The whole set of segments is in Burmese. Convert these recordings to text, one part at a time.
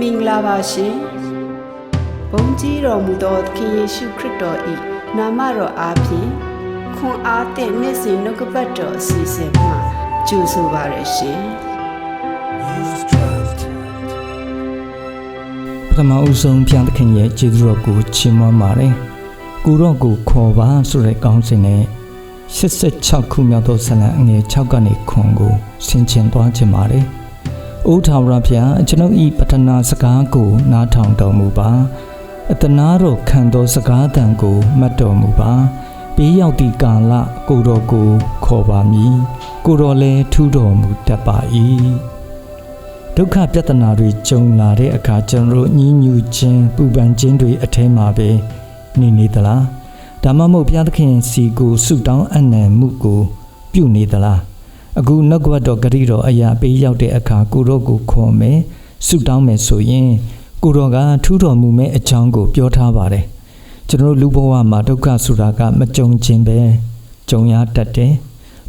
မင်္ဂလာပါရှင်ဘုန်းကြီးတော်မူသောသခင်ယေရှုခရစ်တော်၏နာမတော်အားဖြင့်ခွန်အားသည့်နေ့စဉ်နှုတ်ကပတ်တော်အစီအစဉ်မှာကြိုဆိုပါရရှင်ပထမဦးဆုံးဘုရားသခင်ရဲ့ကျေးဇူးတော်ကိုချီးမွမ်းပါတယ်။ကိုရော့ကိုခေါ်ပါဆိုတဲ့ကောင်းစဉ်နဲ့86ခုမြောက်သောဇာတ်လမ်းအငယ်6ကနေခွန်ကိုဆင်ခြင်သွားခြင်းပါတယ်။ အိုးထာဝရဘုရားကျွန်ုပ်ဤပထနာစကားကိုနားထောင်တော်မူပါ။အတနာတော်ခံသောစကားတန်ကိုမှတ်တော်မူပါ။ဘေးရောက်သည့်ကာလကိုတော်ကိုခေါ်ပါမည်။ကိုတော်လည်းထူးတော်မူတတ်ပါ၏။ဒုက္ခပြဿနာတွေကြုံလာတဲ့အခါကျွန်တော်တို့ညှဉ်းညူခြင်းပူပန်ခြင်းတွေအထဲမှာပဲနေနေသလားဒါမှမဟုတ်ဘုရားသခင်စီကိုဆုတောင်းအနံမှုကို ပြုနေသလား အခုနှုတ်ကပတ်တော်ဂရိတော်အရာပေးရောက်တဲ့အခါကိုတော့ကိုခေါ်မယ်ဆုတောင်းမယ်ဆိုရင်ကိုတော့ကထူးတော်မူမဲ့အကြောင်းကိုပြောထားပါတယ်ကျွန်တော်တို့လူဘဝမှာဒုက္ခဆိုတာကမကြုံခြင်းပဲကြုံရတတ်တယ်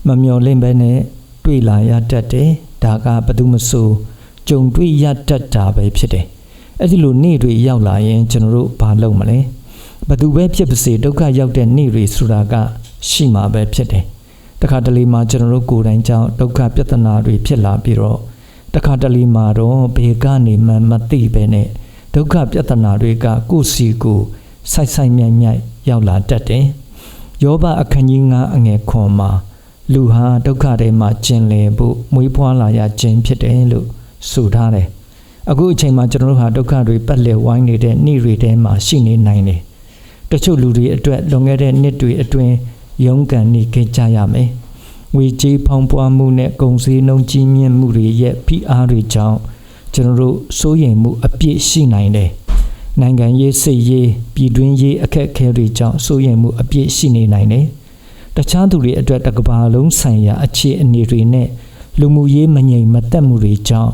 မမျော်လင့်ပဲနဲ့တွေ့လာရတတ်တယ်ဒါကဘာလို့မဆိုကြုံတွေ့ရတတ်တာပဲဖြစ်တယ်။အဲ့ဒီလိုနေ့တွေရောက်လာရင်ကျွန်တော်တို့ဘာလုပ်မလဲ။ဘသူပဲဖြစ်ပါစေဒုက္ခရောက်တဲ့နေ့တွေဆိုတာကရှိမှာပဲဖြစ်တယ်။ တခါတလေမှာကျွန်တော်တို့ကိုယ်တိုင်ကြောင့်ဒုက္ခပြဿနာတွေဖြစ်လာပြီးတော့တခါတလေမှာတော့ဘေကနေမှမသိပဲနဲ့ဒုက္ခပြဿနာတွေကကိုယ့်စီကိုဆိုက်ဆိုက်မြိုက်မြိုက်ရောက်လာတတ်တယ်။ယောဘအခန်းကြီး9အငယ်ခွန်မှာလူဟာဒုက္ခထဲမှာကျင်လည်ဖို့မွေးဖွားလာရခြင်းဖြစ်တယ်လို့ဆိုထားတယ်။အခုအချိန်မှာကျွန်တော်တို့ဟာဒုက္ခတွေပတ်လည်ဝိုင်းနေတဲ့နေ့တွေထဲမှာရှိနေနိုင်တယ်။တချို့လူတွေအတွက်လွန်ခဲ့တဲ့နှစ်တွေအတွင်း ရုန်းကန်နေခဲ့ကြရမယ်။ငွေကြေးဖောင်းပွားမှုနဲ့ကုန်စည်နှုန်းကြီးမြင့်မှုတွေရဲ့ဖိအားတွေကြောင့်ကျွန်တော်တို့စိုးရိမ်မှုအပြည့်ရှိနိုင်တယ်။နိုင်ငံရေးစိတ်ရေးပြည်တွင်းရေးအခက်အခဲတွေကြောင့်စိုးရိမ်မှုအပြည့်ရှိနေနိုင်တယ်။တခြားသူတွေအတွက်တစ်ကမ္ဘာလုံးဆိုင်ရာအခြေအနေတွေနဲ့လူမှုရေးမငြိမ်မသက်မှုတွေကြောင့်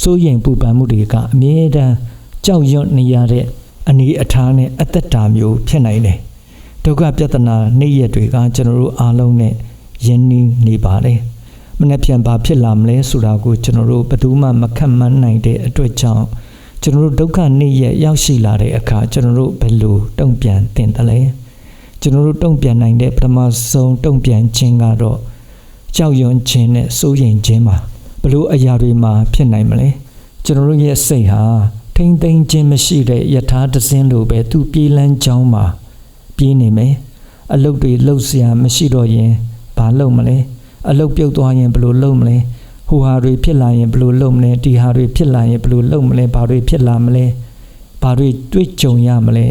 စိုးရိမ်ပူပန်မှုတွေကအမြဲတမ်းကြောက်ရွံ့နေရတဲ့အနေအထားနဲ့အသက်တာမျိုးဖြစ်နိုင်တယ်။ ဒုက္ခပြဿနာနေ့ရက်တွေကကျွန်တော်တို့အားလုံးနဲ့ယဉ်နီးနေပါတယ်။မနေ့ပြန်ဘာဖြစ်လာမလဲဆိုတာကိုကျွန်တော်တို့ဘယ်သူမှမခန့်မှန်းနိုင်တဲ့အတွက်ကြောင့်ကျွန်တော်တို့ဒုက္ခနေ့ရက်ရောက်ရှိလာတဲ့အခါကျွန်တော်တို့ဘယ်လိုတုံ့ပြန်သင့်တယ်လဲ။ကျွန်တော်တို့တုံ့ပြန်နိုင်တဲ့ပထမဆုံးတုံ့ပြန်ခြင်းကတော့ကြောက်ရွံ့ခြင်းနဲ့စိုးရိမ်ခြင်းပါဘလို့အရာတွေမှာဖြစ်နိုင်မလဲကျွန်တော်တို့ရဲ့စိတ်ဟာထိမ့်သိမ့်ခြင်းမရှိတဲ့ယထာတစင်းလိုပဲသူပြေးလန်းကြောင်းမှာ ပြေးနေမယ်အလုတ်တွေလှုပ်ရှားမရှိတော့ရင်ဘာလုပ်မလဲအလုတ်ပြုတ်သွားရင်ဘလို့လုပ်မလဲဟိုဟာတွေဖြစ်လာရင်ဘလို့လုပ်မလဲဒီဟာတွေဖြစ်လာရင်ဘလို့လုပ်မလဲဘာတွေဖြစ်လာမလဲဘာတွေတွေ့ကြုံရမလဲ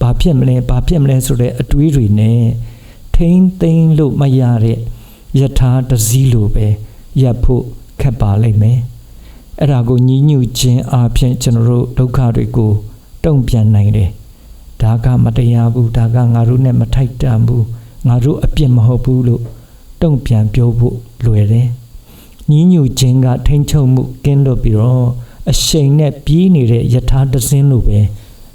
ဘာဖြစ်မလဲဘာဖြစ်မလဲဆိုတဲ့အတွေးတွေနဲ့ထိမ့်သိမ့်လို့မရတဲ့ယထာတစည်းလိုပဲရပ်ဖို့ခက်ပါလိမ့်မယ်အဲ့ဒါကိုညီးညွတ်ခြင်းအပြင်ကျွန်တော်တို့ဒုက္ခတွေကိုတုံ့ပြန်နိုင်တယ် ဒါကမတရားဘူးဒါကငါတို့နဲ့မထိုက်တန်ဘူးငါတို့အပြစ်မဟုတ်ဘူးလို့တုံ့ပြန်ပြောဖို့လွယ်တယ်ညီးညွတ်ခြင်းကထိန်ချုပ်မှုကင်းလို့ပြီးတော့အရှိန်နဲ့ပြေးနေတဲ့ယထာတစင်းလိုပဲ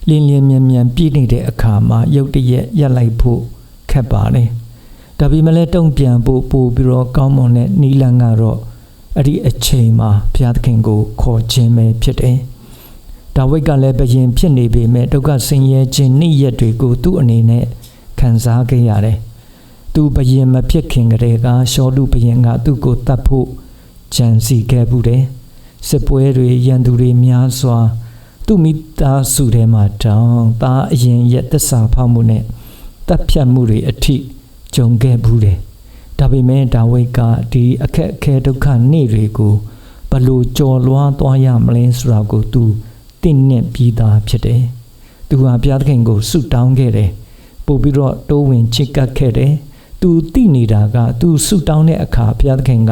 လင်းလင်းမြန်မြန်ပြေးနေတဲ့အခါမှာရုတ်တရက်ရက်လိုက်ဖို့ခက်ပါတယ်ဒါပေမဲ့လည်းတုံ့ပြန်ဖို့ပို့ပြီးတော့ကောင်းမွန်တဲ့နီလန်ကတော့အဲ့ဒီအချိန်မှာဘုရားသခင်ကိုခေါ်ခြင်းပဲဖြစ်တယ်။ ဒါဝိဒ်ကလည်းဘယင်ဖြစ်နေပေမဲ့ဒုက္ခဆင်းရဲခြင်းနေ့ရက်တွေကိုသူ့အနေနဲ့ခံစားခဲ့ရတယ်။သူဘယင်မဖြစ်ခင်ကတည်းကရှောလူဘယင်ကသူ့ကိုတတ်ဖို့ကြံစီခဲ့ဘူးတယ်။စစ်ပွဲတွေရန်သူတွေများစွာ သူ့မိသားစုထဲမှာတောင်းသားအရင်ရက်သစ္စာဖောက်မှုနဲ့တပ်ဖြတ်မှုတွေအထိကြုံခဲ့ဘူးတယ်။ဒါပေမဲ့ဒါဝိဒ်ကဒီအခက်အခဲဒုက္ခနေ့တွေကိုဘလို့ကြော်လွှားသွားရမလဲဆိုတာကိုသူ သိနှင့်ပြီးသားဖြစ်တယ်။သူဟာဘုရားသခင်ကိုဆုတောင်းခဲ့တယ်။ပို့ပြီးတော့တိုးဝင်ချစ်ကပ်ခဲ့တယ်။သူသိနေတာက သူဆုတောင်းတဲ့အခါဘုရားသခင်က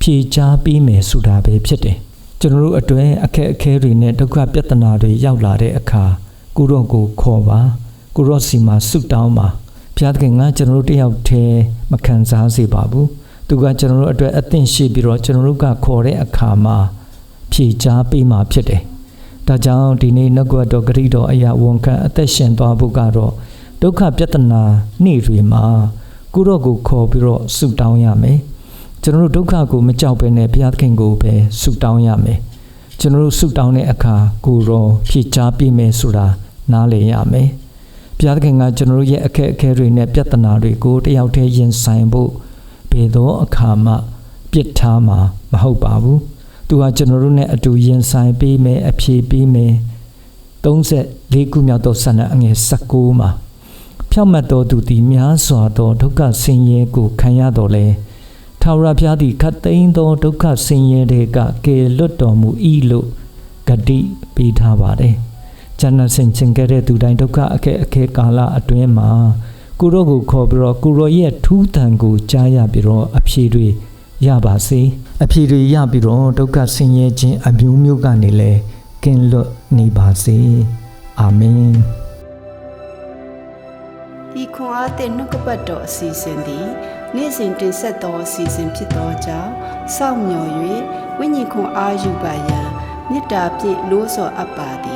ဖြေချပေးမယ်ဆိုတာပဲဖြစ်တယ်။ကျွန်တော်တို့အတွင်းအခက်အခဲတွေနဲ့ဒုက္ခပြဿနာတွေရောက်လာတဲ့အခါကိုရော့ကိုခေါ်ပါကိုရော့စီမှာဆုတောင်းပါဘုရားသခင်ကကျွန်တော်တို့တယောက်တည်းမခံစားစေပါဘူးသူကကျွန်တော်တို့အတွက်အသင့်ရှိပြီးတော့ကျွန်တော်တို့ကခေါ်တဲ့အခါမှာဖြေချပေးမှာဖြစ်တယ် ဒါကြောင့်ဒီနေ့နှုတ်ကပတ်တော်ဂရိတော်အရာဝန်ခံအသက်ရှင်သွားဖို့ကတော့ဒုက္ခပြဿနာနေ့တွေမှာကိုရော့ကိုခေါ်ပြီးတော့ဆုတောင်းရမယ်ကျွန်တော်တို့ဒုက္ခကိုမကြောက်ဘဲနဲ့ဘုရားသခင်ကိုပဲဆုတောင်းရမယ်ကျွန်တော်တို့ဆုတောင်းတဲ့အခါကိုရောဖြည့်ချပေးမယ်ဆိုတာနားလည်ရမယ်ဘုရားသခင်ကကျွန်တော်တို့ရဲ့အခက်အခဲတွေနဲ့ပြဿနာတွေကိုတယောက်တည်းရင်ဆိုင်ဖို့ဘယ်သောအခါမှပြစ်ထားမှာမဟုတ်ပါဘူး သူကကျွန်တော်တို့နဲ့အတူရင်ဆိုင်ပေးမယ်အဖြေပေးမယ်34ခုမြောက်သောဆန္ဒအငယ်16မှာဖြောက်မတ်တော်သူသည်များစွာသောဒုက္ခဆင်းရဲကိုခံရတော်လဲထာဝရဘုရားသည်ခတ်သိမ်းသောဒုက္ခဆင်းရဲတွေကကယ်လွတ်တော်မူ၏လို့ဂတိပေးထားပါတယ်။ဂျန်နဆင်ချင်ခဲ့တဲ့သူတိုင်းဒုက္ခအခက်အခဲကာလအတွင်းမှာကိုရောကိုခေါ်ပြီးတော့ကိုရောရဲ့ထူးထန်ကိုကြားရပြီးတော့အဖြေတွေ ရပါစေ။အဖြေတွေရပြီးတော့ဒုက္ခဆင်းရဲခြင်းအမျိုးမျိုးကနေလည်းကင်းလွတ်နေပါစေ။အာမင်။ဤခွန်အားသည့်နှုတ်ကပတ်တော်အစီအစဉ်သည်နေ့စဉ်တင်ဆက်သောအစီအစဉ်ဖြစ်သောကြောင့်စောင့်မျှော်၍ဝိညာဉ်ခွန်အားယူပါရန်မေတ္တာဖြင့်လို့ဆော်အပ်ပါသည်